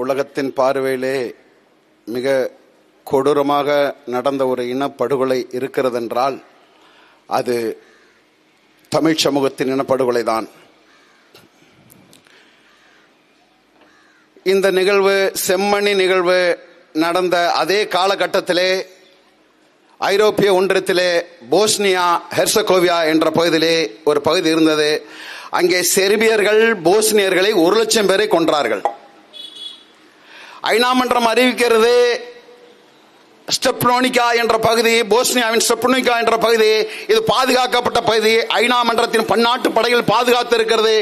உலகத்தின் பார்வையிலே மிக கொடூரமாக நடந்த ஒரு இனப்படுகொலை இருக்கிறதென்றால் அது தமிழ் சமூகத்தின் இனப்படுகொலை தான் இந்த நிகழ்வு செம்மணி நிகழ்வு நடந்த அதே காலகட்டத்திலே ஐரோப்பிய ஒன்றியத்திலே போஸ்னியா ஹெர்சகோவியா என்ற பகுதியிலே ஒரு பகுதி இருந்தது. அங்கே செர்பியர்கள் போஸ்னியர்களை ஒரு லட்சம் பேரை கொன்றார்கள். ஐநா மன்றம் அறிவிக்கிறது. ஸ்டெப்னோனிகா என்ற பகுதி போஸ்னியாவின் ஸ்டெப்னோனிகா என்ற பகுதி இது பாதுகாக்கப்பட்ட பகுதி. ஐநா மன்றத்தின் பன்னாட்டு படைகள் பாதுகாத்து இருக்கிறது.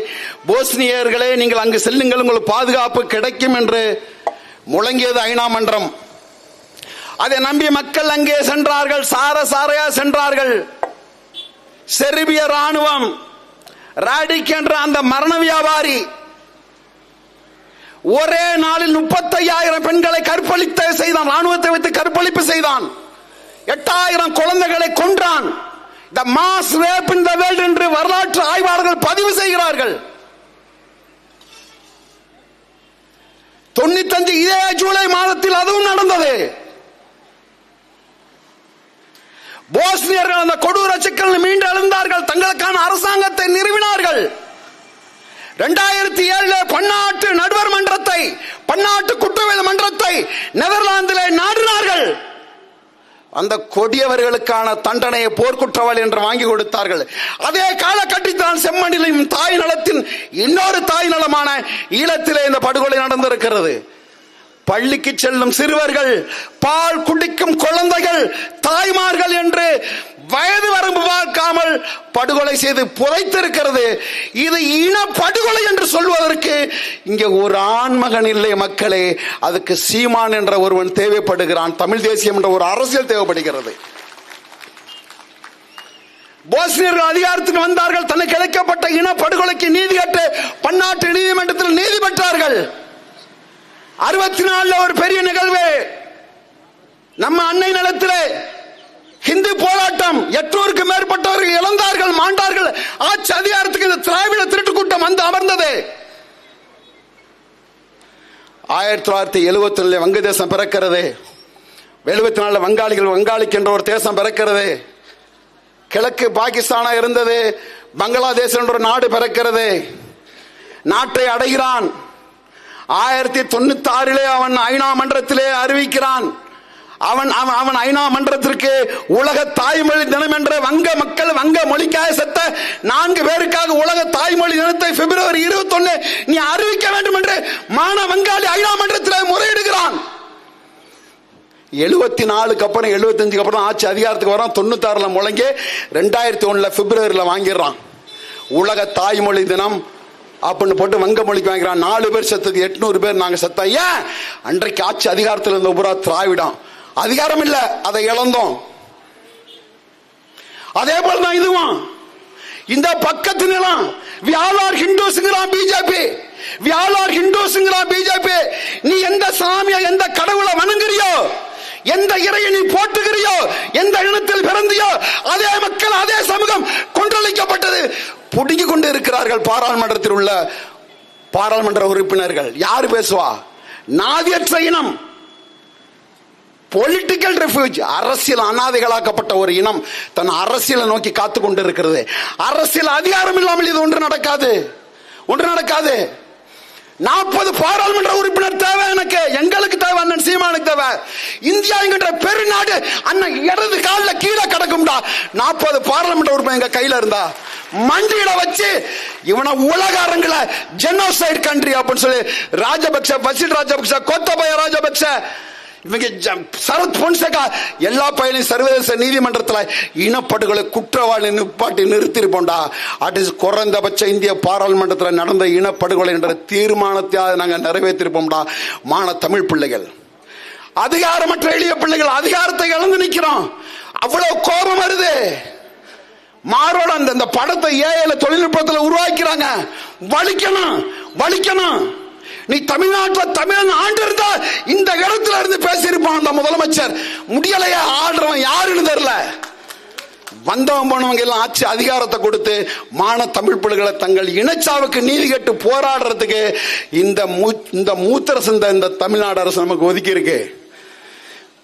போஸ்னியர்களே நீங்கள் அங்கு செல்லுங்கள் உங்களுக்கு பாதுகாப்பு கிடைக்கும் என்று முழங்கியது ஐநா மன்றம் அதை நம்பி மக்கள் அங்கே சென்றார்கள் சார சாரையா சென்றார்கள். செர்பிய ராணுவம் ராடிக் என்ற அந்த மரண வியாபாரி ஒரே நாளில் முப்பத்தையாயிரம் பெண்களை கற்பழித்த செய்தான். ராணுவத்தை வைத்து கற்பழிப்பு செய்தான். எட்டாயிரம் குழந்தைகளை கொன்றான். The mass rape in the world என்று வரலாற்று ஆய்வாளர்கள் பதிவு செய்கிறார்கள். தொண்ணூத்தஞ்சு இதே ஜூலை மாதத்தில் அதுவும் நடந்தது. போஸ்னியர்கள் அந்த கொடூர சிக்கல் மீண்டு எழுந்தார்கள். தங்களுக்கான அரசாங்கத்தை நிறுவினார்கள். ரெண்டாயிரத்தி ஏழுல பன்னாட்டு நடுவர் மன்றத்தை பன்னாட்டு குற்றவியல் மன்றத்தை நெதர்லாந்திலே நாடினார்கள். அந்த கொடியவர்களுக்கான தண்டனையை போர்க்குற்றவாளி என்று வாங்கி கொடுத்தார்கள். அதே காலகட்டத்தில் செம்மண்ணிலும் தாய் நலத்தின் இன்னொரு தாய் நலமான ஈழத்திலே இந்த படுகொலை நடந்திருக்கிறது. பள்ளிக்கு செல்லும் சிறுவர்கள் பால் குடிக்கும் குழந்தைகள் தாய்மார்கள் என்று வயது வரம்பு பார்க்காமல் படுகொலை செய்து புதைத்திருக்கிறது. இது இன படுகொலை என்று சொல்வதற்கு இங்கே ஒரு ஆண்மகன் இல்லை மக்களே. அதுக்கு சீமான் என்ற ஒருவன் தேவைப்படுகிறான். தமிழ் தேசியம் என்ற ஒரு அரசியல் தேவைப்படுகிறது. போஸ்னியர்கள் அதிகாரத்துக்கு வந்தார்கள். தனக்கு இழைக்கப்பட்ட இன படுகொலைக்கு நீதி கேட்டு பன்னாட்டு நீதிமன்றத்தில் நீதி பெற்றார்கள். அறுபத்தி நாலுல ஒரு பெரிய நிகழ்வு. நம்ம அன்னை நிலத்திலே ஹிந்து போராட்டம். எட்நூறுக்கு மேற்பட்டவர்கள் இழந்தார்கள் மாண்டார்கள். ஆட்சி அதிகாரத்துக்கு இந்த திராவிட திருட்டு கூட்டம் வந்து அமர்ந்தது. ஆயிரத்தி தொள்ளாயிரத்தி எழுபத்தி நாலுல வங்க தேசம் பிறக்கிறது. எழுபத்தி நாலுல வங்காளிகள் வங்காளிக்கு என்ற ஒரு தேசம் பிறக்கிறது. கிழக்கு பாகிஸ்தானா இருந்தது. பங்களாதேஷ் என்ற ஒரு நாடு பிறக்கிறது. நாட்டை அடைகிறான். ஆயிரத்தி தொண்ணூத்தி ஆறிலே அவன் ஐநா மன்றத்திலே அறிவிக்கிறான். அவன் அவன் அவன் ஐநா மன்றத்திற்கு உலக தாய்மொழி தினம் என்ற வங்க மக்கள் வங்க மொழிக்காக செத்த நான்கு பேருக்காக உலக தாய்மொழி தினத்தை பிப்ரவரி இருபத்தி ஒன்னு நீ அறிவிக்க வேண்டும் என்று மான வங்காளி ஐநா மன்றத்தில் முறையிடுகிறான். எழுபத்தி நாலுக்கு அப்புறம் எழுபத்தஞ்சுக்கு அப்புறம் ஆட்சி அதிகாரத்துக்கு வரான் தொண்ணூத்தாறுல முழங்கி ரெண்டாயிரத்தி ஒண்ணுல பிப்ரவரியில் வாங்கிடுறான். உலக தாய்மொழி தினம் அப்படின்னு போட்டு வங்க மொழிக்கு வாங்கிறான் நாலு பேர் செத்துக்கு எட்நூறு பேர் நாங்க செத்தா ஏன்? அன்றைக்கு ஆட்சி அதிகாரத்தில் இருந்த புறா திராவிடம். அதிகாரம் இல்ல அதை இழந்தோம். அதே போலதான் இதுவும். இந்த பக்கத்து நிலம் வியாலார் ஹிந்துஸ்ங்கிறான் பிஜேபி வியாழார் ஹிந்துஸ்ங்கிறான் பிஜேபி நீ எந்த சாமியை எந்த கடவுளை வணங்குறியோ எந்த இறையை நீ போட்டுகிறியோ எந்த இனத்தில் பிறந்தியோ அதே மக்கள் அதே சமூகம் கொன்றளிக்கப்பட்டது. புடுங்கிக் கொண்டு இருக்கிறார்கள் பாராளுமன்றத்தில் உள்ள பாராளுமன்ற உறுப்பினர்கள். யார் பேசுவா? நாதியற்ற இனம் பொலிட்டிக்கல் ரெஃப்யூஜ் அரசியல் அனாதைகளாக்கப்பட்ட ஒரு இனம் தன் அரசியலை நோக்கி காத்து கொண்டு இருக்கிறது அரசியல் அதிகாரம் இல்லாமல் இது ஒன்று நடக்காது. ஒன்று நடக்காது. நாற்பது பாராளுமன்ற உறுப்பினர் தேவை எனக்கு. எங்களுக்கு தேவை அண்ணன் சீமானுக்கு தேவை. இந்தியா என்கின்ற பெருநாடு அண்ணன் இடது காலில் கீழே கிடக்கும்டா. நாற்பது பாராளுமன்ற உறுப்பினர் எங்க கையில இருந்தா? மண்டியில வச்சு இவனை உலக அரங்குல ஜெனோசைட் கண்ட்ரி அப்படின்னு சொல்லி ராஜபக்ச பசில் ராஜபக்ச கொத்தபய ராஜபக்ச இவங்க சரத் பொன்சேகா எல்லா பயிலையும் சர்வதேச நீதிமன்றத்தில் இனப்படுகொலை குற்றவாளி நிப்பாட்டி நிறுத்திருப்போம்டா அட்லீஸ்ட் குறைந்தபட்ச இந்திய பாராளுமன்றத்தில் நடந்த இனப்படுகொலை என்ற தீர்மானத்தை நாங்கள் நிறைவேற்றிருப்போம்டா மான தமிழ் பிள்ளைகள். அதிகாரமற்ற எளிய பிள்ளைகள் அதிகாரத்தை இழந்து நிற்கிறோம் அவ்வளவு கோபம் வருது. மாறோட அந்த இந்த படத்தை ஏஐல தொழில்நுட்பத்தில் உருவாக்கிறாங்க. வலிக்கணும் வலிக்கணும். நீ தமிழ்நாட்டில் தமிழன் ஆண்டு இருந்தால் இடத்துல அந்த முதலமைச்சர். முடியலையா ஆடுறவன் யாருன்னு தெரியல. வந்தவன் போனவங்க எல்லாம் ஆட்சி அதிகாரத்தை கொடுத்து மான தமிழ் பிள்ளைகளை தங்கள் இனச்சாவுக்கு நீதி கேட்டு போராடுறதுக்கு இந்த இந்த மூத்திர சிந்த இந்த தமிழ்நாடு அரசு நமக்கு ஒதுக்கி இருக்கு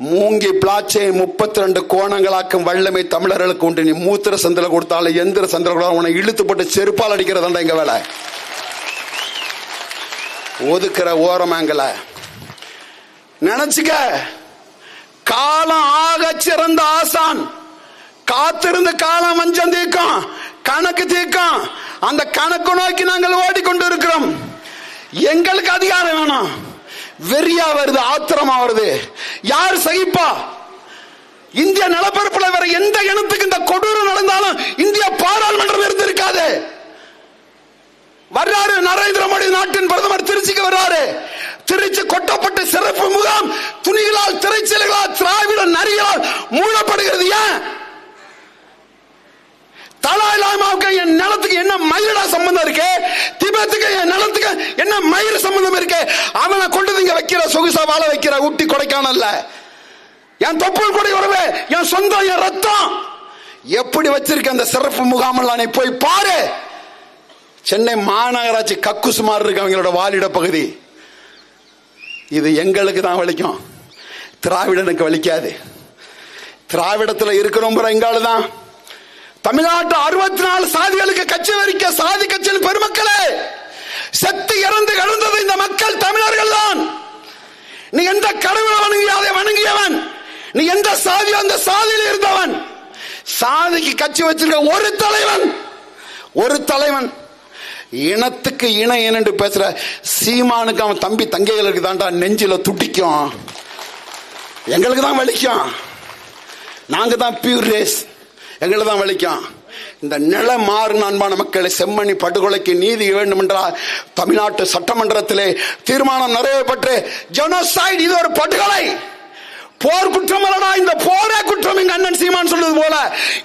மூங்கி பிளாச்சை முப்பத்தி ரெண்டு கோணங்களாக்கும் வல்லமை தமிழர்களுக்கு உண்டு. நீ மூத்திர சந்தில கொடுத்தாலும் எந்திர சந்தில கொடுத்தாலும் உன்னை இழுத்து போட்டு செருப்பால் அடிக்கிறதாண்டா எங்க வேலை. ஒதுக்குற ஓரமாங்கல நினைச்சுக்க. காலம் ஆக சிறந்த ஆசான். காத்திருந்த காலம் வஞ்சம் தீர்க்கும். கணக்கு தீர்க்கும். அந்த கணக்கு நோக்கி நாங்கள் ஓடிக்கொண்டு இருக்கிறோம் எங்களுக்கு அதிகாரம் வேணும். வெறியா வருது ஆத்திரமா வருது. யார் சகிப்பா? இந்திய நிலப்பரப்புல வேற எந்த இனத்துக்கு இந்த கொடூரம் நடந்தாலும் இந்திய பாராளுமன்றம் இருந்திருக்கா? கொட்டப்பட்ட முகாம் துணிகளால் திரைச்சலைகளால் திராவிட நரிகளால் மூடப்படுகிறது. ஏன்? தலாய் லாமாவுக்கு என் நிலத்துக்கு என்ன மயிரடா சம்பந்தம் இருக்கு? திபத்துக்கு என் நிலத்துக்கு என்ன மயிர் சம்பந்தம் இருக்கு? அவனை கொண்டு இங்க வைக்கிற சொகுசா வாழ வைக்கிற ஊட்டி கொடைக்கானல்ல என் தொப்புள் கொடை உறவு என் சொந்தம் என் ரத்தம். எப்படி வச்சிருக்க அந்த சிறப்பு முகாமெல்லாம் நீ போய் பாரு. சென்னை மாநகராட்சி கக்குசுமார் இருக்கு அவங்களோட வாலிட பகுதி. இது எங்களுக்கு தான் வலிக்கும். திராவிடனுக்கு வலிக்காது. திராவிடத்தில் இருக்கிறோம் எங்கால தான். தமிழ்நாட்டு அறுபத்தி நாலு சாதிகளுக்கு கட்சி வரிக்க சாதி கட்சியின் பெருமக்களே செத்து இறந்து இழந்தது இந்த மக்கள் தமிழர்கள் தான். நீ எந்த கடவுளை வணங்கி அதை வணங்கியவன். நீ எந்த சாதி அந்த சாதியில் இருந்தவன். சாதிக்கு கட்சி வச்சிருக்க ஒரு தலைவன் ஒரு தலைவன் இனத்துக்கு இனம் என்று பேசுற? சீமானுக்கு அவன் தம்பி தங்கைகளுக்கு தான்டா நெஞ்சில துடிக்கும். எங்களுக்கு தான் வலிக்கும். நாங்க தான் பியூர் ரேஸ் எங்களுக்கு தான் வலிக்கும். இந்த நில மாறு அன்பான மக்களை செம்மணி படுகொலைக்கு நீதி வேண்டும் என்றால் தமிழ்நாட்டு சட்டமன்றத்திலே தீர்மானம் நிறைவேற்றப்பட்டு ஜெனோசைட் இது ஒரு படுகொலை. போர் குற்றம் அல்லடா இந்த போரே குற்றம். எங்க அண்ணன் சீமான் சொல்றது போல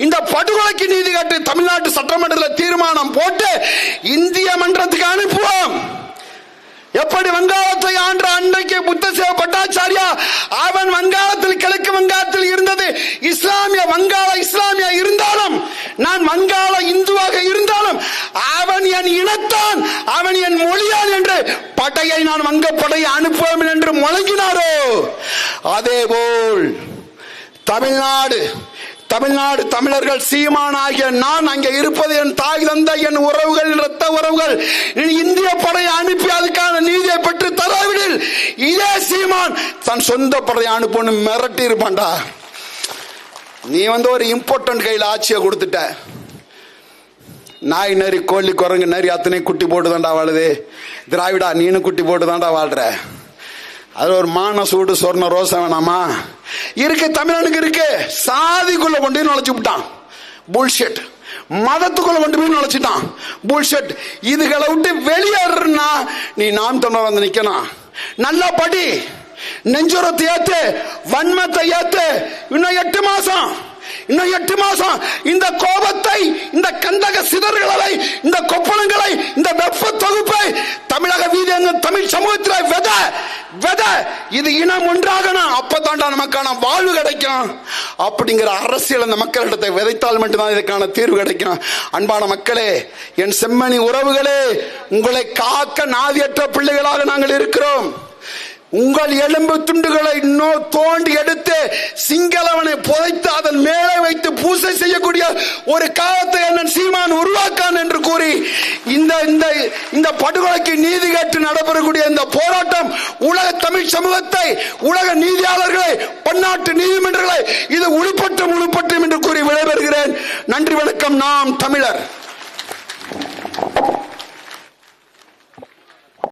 இந்த படுகொலைக்கு நீதி கேட்டு தமிழ்நாட்டு சட்டமன்றத்தில் தீர்மானம் போட்டு அப்படி வங்காளத்தை ஆண்ட அன்றைக்கு புத்தசேவ பட்டாச்சாரியா அவன் வங்காளத்தில் கிழக்கு வங்காளத்தில் இருந்தது. இஸ்லாமிய வங்காள இஸ்லாமிய இருந்தாலும் நான் வங்காள இந்துவாக இருந்தாலும் அவன் என் இனத்தான் அவன் என் மொழியான் என்று படையை நான் வங்க படையை அனுப்புவேன் என்று முழங்கினாரோ? அதேபோல் தமிழ்நாடு தமிழ்நாடு தமிழர்கள் சீமானாகிய நான் அங்கே இருப்பது என் தாய் தந்த என் உறவுகள் இரத்த உறவுகள். இந்திய படையை அனுப்பி அதுக்கான நீதியை பெற்று தராவிடில். இதே சீமான் தன் சொந்த படையை அனுப்பணும் மிரட்டி இருப்பான்டா. நீ வந்து ஒரு இம்பார்ட்டன்ட் கையில் ஆட்சியை கொடுத்துட்ட. நாய் நரி கோழி குரங்கு நரி அத்தனை குட்டி போட்டு தாண்டா வாழுது. திராவிடா நீனும் குட்டி போட்டு தாண்டா வாழ்ற. அது ஒரு மான சூடு சொர்ண ரோசம் வேணாமா? இருக்கு தமிழனுக்கு இருக்கு. சாதிக்குள்ள கொண்டு நுழைச்சு விட்டான். புல்ஷெட் மதத்துக்குள்ள கொண்டு போய் நுழைச்சிட்டான் புல்ஷெட் இதுகளை விட்டு வெளியேறா நீ நாம் தமிழர் வந்து நிக்கணும். நல்லா படி. நெஞ்சுரத்தை ஏத்து வன்மத்தை ஏத்து. இன்னும் எட்டு மாசம். இன்னும் எட்டு மாசம். இந்த கோபத்தை இந்த கந்தக சிதறுகளை இந்த கொப்பளங்களை இந்த வெப்ப தொகுப்பை தமிழக வீதி தமிழ் சமூகத்தில் வித வித. இது இனம் ஒன்றாகணும் அப்பதாண்டா நமக்கான வாழ்வு கிடைக்கும். அப்படிங்கிற அரசியல் அந்த மக்களிடத்தை விதைத்தால் மட்டும்தான் இதுக்கான தீர்வு கிடைக்கும். அன்பான மக்களே என் செம்மணி உறவுகளே உங்களை காக்க நாதியற்ற பிள்ளைகளாக நாங்கள் இருக்கிறோம். உங்கள் எலும்பு துண்டுகளை நோ தோண்டி எடுத்து சிங்களவனை புதைத்து அதன் மேலே வைத்து பூசை செய்யக்கூடிய ஒரு காலத்தை அண்ணன் சீமான் உருவாக்கான் என்று கூறி இந்த இந்த இந்த படுகொலைக்கு நீதி கேட்டு நடைபெறக்கூடிய இந்த போராட்டம் உலக தமிழ் சமூகத்தை உலக நீதியாளர்களை பன்னாட்டு நீதிமன்றங்களை இது உள்பட்டும் உள்பட்டும் என்று கூறி விடைபெறுகிறேன். நன்றி வணக்கம். நாம் தமிழர்.